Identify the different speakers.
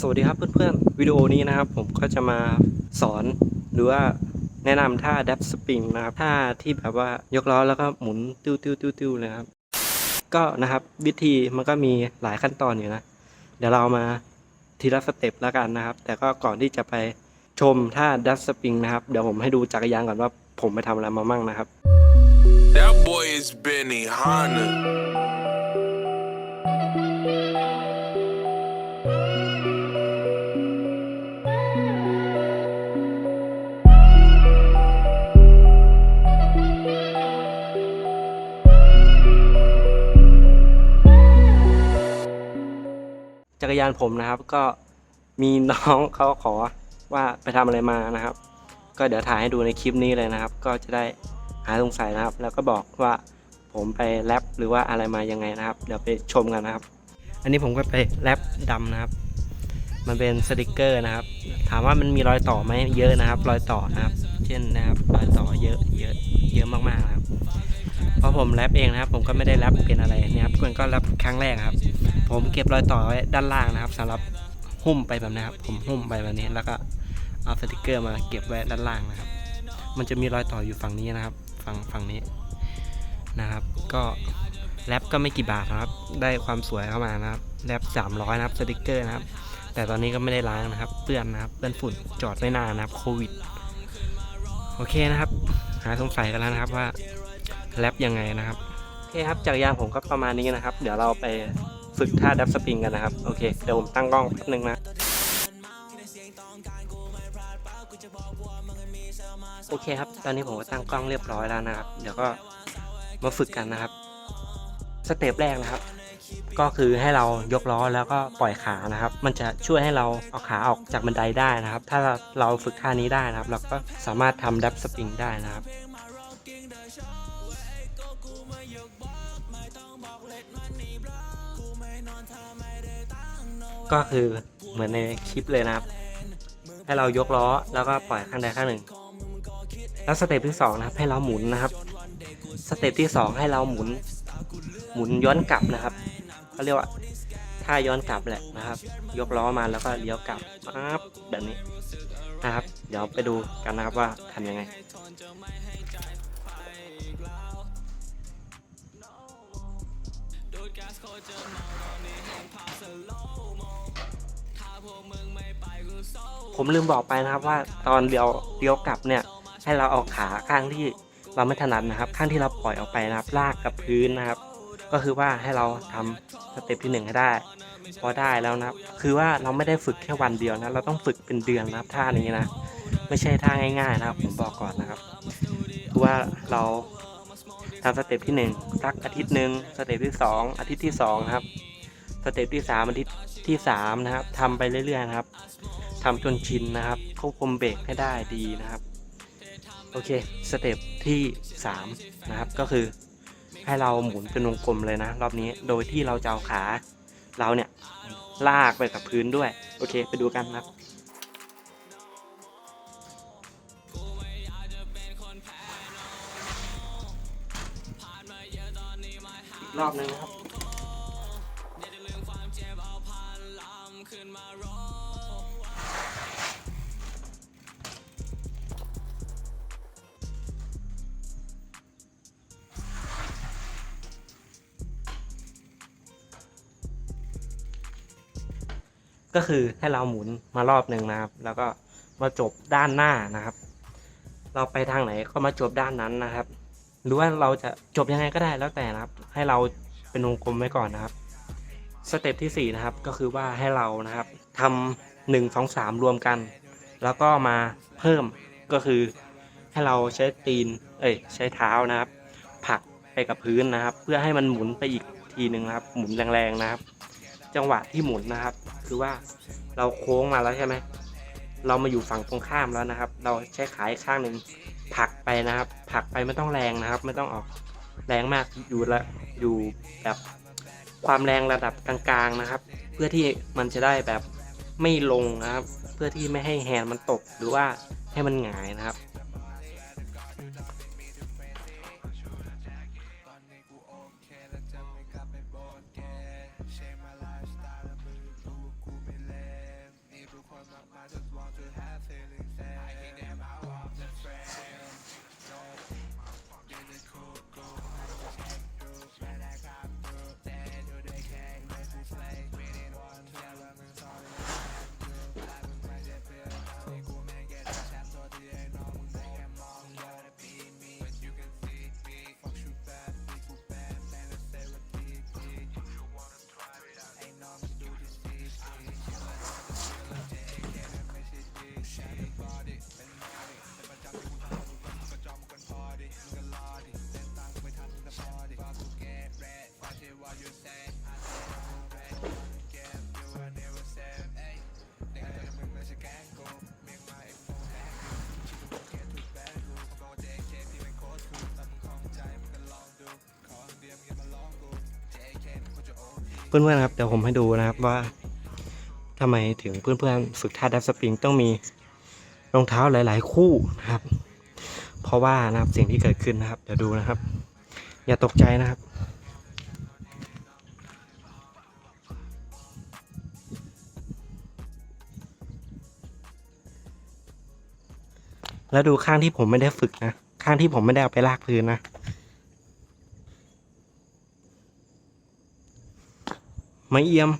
Speaker 1: สวัสดีครับเพื่อนๆ วิดีโอนี้นะครับ ผมก็จะมาสอนหรือว่าแนะนำท่าดับสปริงนะครับท่าที่แบบว่ายกล้อแล้วก็หมุนติ้วติ้วติ้วติ้วเลยครับ ก็นะครับวิธีมันก็มีหลายขั้นตอนอยู่นะ เดี๋ยวเรามาทีละสเต็ปแล้วกันนะครับ แต่ก็ก่อนที่จะไปชมท่าดับสปริงนะครับ เดี๋ยวผมให้ดูจักรยานก่อนว่าผมไปทำอะไรมามั่งนะครับ
Speaker 2: That boy is Benny Hanna.
Speaker 1: จักรยานผมนะครับ ก็มีน้องเขาขอว่าไปทำอะไรมานะครับ ก็เดี๋ยวถ่ายให้ดูในคลิปนี้เลยนะครับ ก็จะได้หายสงสัยนะครับ แล้วก็บอกว่าผมไปแรปหรือว่าอะไรมายังไงนะครับ เดี๋ยวไปชมกันนะครับ อันนี้ผมก็ไปแรปดำนะครับ มันเป็นสติกเกอร์นะครับ ถามว่ามันมีรอยต่อไหมเยอะนะครับ รอยต่อนะครับ เช่นนะครับรอยต่อเยอะเยอะเยอะมากๆนะครับเพราะผมแรปเองนะครับ ผมก็ไม่ได้แรปเป็นอะไรนี่ยครับมันก็แรปครั้งแรกครับ ผมเก็บรอยต่อไว้ด้านล่างนะครับสำหรับหุ้มไปแบบนี้ครับ ผมหุ้มไปแบบนี้แล้วก็เอาสติกเกอร์มาเก็บไว้ด้านล่างนะครับ มันจะมีรอยต่ออยู่ฝั่งนี้นะครับ ฝั่งฝั่งนี้นะครับ ก็แรปก็ไม่กี่บาทนะครับ ได้ความสวยเข้ามานะครับแรป300นะครับสติกเกอร์นะครับ แต่ตอนนี้ก็ไม่ได้ล้างนะครับ เปื้อนนะครับเปื้อนฝุ่นจอดไม่นานนะครับโควิดโอเคนะครับ หาสงสัยกันแล้วนะครับว่าแรปยังไงนะครับโอเคครับจักรยานผมก็ประมาณนี้นะครับ เดี๋ยวเราไป ฝึกท่าดับสปริงกันนะครับ โอเค เดี๋ยวผมตั้งกล้องแป๊บนึงนะ โอเคครับ ตอนนี้ผมก็ตั้งกล้องเรียบร้อยแล้วนะครับ เดี๋ยวก็มาฝึกกันนะครับ สเต็ปแรกนะครับ ก็คือให้เรายกล้อแล้วก็ปล่อยขานะครับ มันจะช่วยให้เราเอาขาออกจากบันไดได้นะครับ ถ้าเราฝึกท่านี้ได้นะครับ เราก็สามารถทำดับสปริงได้นะครับ ก็คือเหมือนในคลิปเลยนะครับ ให้เรายกล้อแล้วก็ปล่อยข้างใดข้างหนึ่ง แล้วสเต็ปที่สองนะครับให้เราหมุนนะครับ สเต็ปที่สองให้เราหมุน หมุนย้อนกลับนะครับเขาเรียกว่าท่าย้อนกลับแหละนะครับ ยกล้อมาแล้วก็เลี้ยวกลับปั๊บแบบนี้นะครับ เดี๋ยวไปดูกันนะครับว่าทำยังไง ผมลืมบอกไปนะครับว่าตอนเลี้ยวเลี้ยวกลับเนี่ยให้เราเอาขาข้างที่เราไม่ถนัดนะครับ ข้างที่เราปล่อยออกไปนะครับ ลากกับพื้นนะครับ ก็คือว่าให้เราทำสเต็ปที่หนึ่งให้ได้ พอได้แล้วนะครับ คือว่าเราไม่ได้ฝึกแค่วันเดียวนะเราต้องฝึกเป็นเดือนนะครับท่านี้นะไม่ใช่ท่าง่ายๆนะครับ ผมบอกก่อนนะครับคือว่าเราทำสเต็ปที่หนึ่งสักอาทิตย์หนึ่งสเต็ปที่สองอาทิตย์ที่สองครับสเต็ปที่สามอาทิตย์ที่สามนะครับทำไปเรื่อยๆนะครับ ทำจนชินนะครับควบคุมเบรกให้ได้ดีนะครับ โอเคสเต็ปที่สามนะครับ ก็คือให้เราหมุนเป็นวงกลมเลยนะ รอบนี้โดยที่เราจะเอาขา เราเนี่ย ลากไปกับพื้นด้วย โอเค ไปดูกันนะครับอีกรอบนึงนะครับ ก็คือให้เราหมุนมารอบหนึ่งนะครับ แล้วก็มาจบด้านหน้านะครับ เราไปทางไหนก็มาจบด้านนั้นนะครับ หรือว่าเราจะจบยังไงก็ได้แล้วแต่นะครับ ให้เราเป็นวงกลมไว้ก่อนนะครับสเต็ปที่สี่นะครับ ก็คือว่าให้เรานะครับทำหนึ่งสองสามรวมกัน แล้วก็มาเพิ่มก็คือให้เราใช้ตีน เอ้ยใช้เท้านะครับผลักไปกับพื้นนะครับ เพื่อให้มันหมุนไปอีกทีหนึ่งนะครับ หมุนแรงๆนะครับ จังหวะที่หมุนนะครับ คือว่าเราโค้งมาแล้วใช่ไหมเรามาอยู่ฝั่งตรงข้ามแล้วนะครับ เราใช้ขาอีกข้างหนึ่งผลักไปนะครับผลักไปไม่ต้องแรงนะครับ ไม่ต้องออกแรงมากอยู่ละอยู่แบบความแรงระดับกลางๆนะครับ เพื่อที่มันจะได้แบบไม่ลงนะครับ เพื่อที่ไม่ให้แฮนด์มันตกหรือว่าให้มันหงายนะครับ พื่อนๆครับเดี๋ยวผมให้ดูนะครับว่าทำไมถึงเพื่อนๆฝึกท่าดับสปริงต้องมีรองเท้าหลาย ๆ คู่นะครับ เพราะว่านะครับสิ่งที่เกิดขึ้นนะครับ เดี๋ยวดูนะครับ อย่าตกใจนะครับแล้วดูข้างที่ผมไม่ได้ฝึกนะ ข้างที่ผมไม่ได้เอาไปลากพื้นนะ ไม่เอี่ยม